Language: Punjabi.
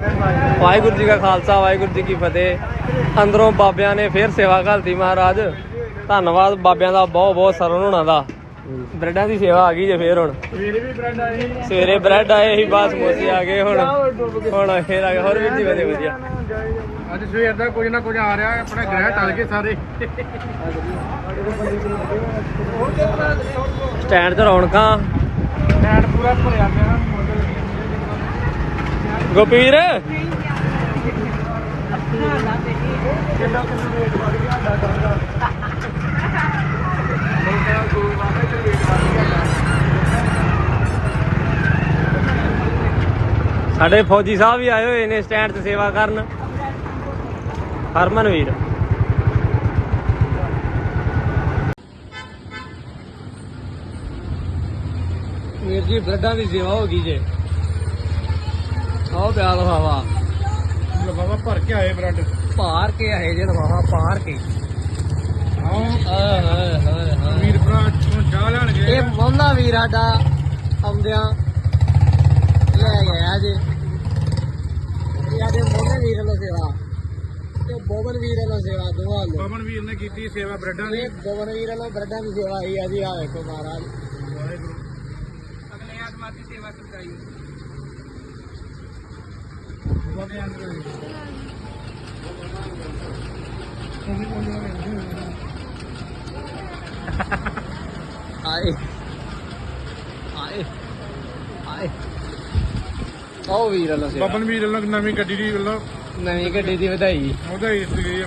ਵਾਹਿਗੁਰੂ ਜੀ ਕਾ ਖਾਲਸਾ ਵਾਹਿਗੁਰੂ ਜੀ ਕੀ ਫਤਿਹ। ਅੰਦਰੋਂ ਬਾਬਿਆਂ ਨੇ ਫੇਰ ਸੇਵਾ ਘਲਤੀ ਮਹਾਰਾਜ। ਧੰਨਵਾਦ ਬਾਬਿਆਂ ਦਾ ਬਹੁਤ ਬਹੁਤ ਸਰਵਣ ਹੋਣਾ ਦਾ। ਬ੍ਰੈਡਾਂ ਦੀ ਸੇਵਾ ਆ ਗਈ ਜੇ ਫੇਰ ਹੁਣ। ਸਵੇਰੇ ਵੀ ਬ੍ਰੈਡ ਆਏ ਸਵੇਰੇ ਬ੍ਰੈਡ ਆਏ ਸੀ ਬਾਅਦ ਸਮੋਸੇ ਆ ਗਏ ਹੁਣ। ਹੁਣ ਫੇਰ ਆ ਗਏ ਹੋਰ ਵੀ ਜੀ ਵਧੀਆ ਵਧੀਆ। ਅੱਜ ਸਵੇਰ ਦਾ ਕੁਝ ਨਾ ਕੁਝ ਆ ਰਿਹਾ ਆਪਣੇ ਗ੍ਰਹਿ ਟਲ ਗਏ ਸਾਰੇ। ਸਟੈਂਡ ਤੇ ਰੌਣਕਾਂ। ਟੈਂਟ ਪੂਰਾ ਭਰਿਆ ਪਿਆ ਗੋਪੀਰ? ਸਾਡੇ ਫੌਜੀ ਸਾਹਿਬ ਵੀ ਆਏ ਹੋਏ ਨੇ ਸਟੈਂਡ ਤੇ ਸੇਵਾ ਕਰਨ। ਹਰਮਨ ਵੀਰ ਵੀਰ ਜੀ, ਬ੍ਰੈਡਾਂ ਦੀ ਸੇਵਾ ਹੋ ਗਈ ਜੇ। ਆਓ ਪਿਆ ਲਫਾਵਾ ਲਫਾਫਾ ਭਰ ਕੇ ਆਏ ਬ੍ਰੈਡ ਭਾਰ ਕੇ ਆਏ ਜੇ ਲਫਾਵਾ ਭਾਰ ਕੇ। ਆਏ ਹਾਏ ਹਾਏ ਹਾਏ। ਵੀਰ ਭਰਾ ਹੁਣ ਚਾਹ ਲੈਣ ਗਏ ਇਹ ਮੋਨਾ ਵੀਰ ਸਾਡਾ ਆਉਂਦਿਆਂ। ਲੈ ਗਿਆ ਜੇ। ਇਹ ਆਦੇ ਮੋਨੇ ਵੀਰ ਵੱਲੋਂ ਸੇਵਾ। ਤੇ ਬੋਬਨ ਵੀਰ ਵੱਲੋਂ ਸੇਵਾ ਦੋਵਾਂ ਵੱਲੋਂ। ਪਵਨ ਵੀਰ ਨੇ ਕੀਤੀ ਸੇਵਾ ਬ੍ਰੈਡਾਂ ਦੀ। ਇਹ ਬੋਬਨ ਵੀਰ ਵੱਲੋਂ ਬ੍ਰੈਡਾਂ ਦੀ ਸੇਵਾ ਹੀ ਆ ਜੀ ਆ ਵੇਖੋ ਮਹਾਰਾਜ। ਵਾਹਿਗੁਰੂ। ਅਗਲੇ ਆਤਮਾ ਦੀ ਸੇਵਾ ਅੰਦਰ ਆਏ। ਆਏ। ਆਏ। ਉਹ ਵੀਰ ਸੇਵਾ। ਪਵਨ ਵੀਰ ਵੱਲੋਂ ਨਵੀਂ ਗੱਡੀ ਦੀ ਵੱਲੋਂ ਨਵੀਂ ਗੱਡੀ ਦੀ ਵਧਾਈ। ਉਹਦਾ ਹੀ ਸੀ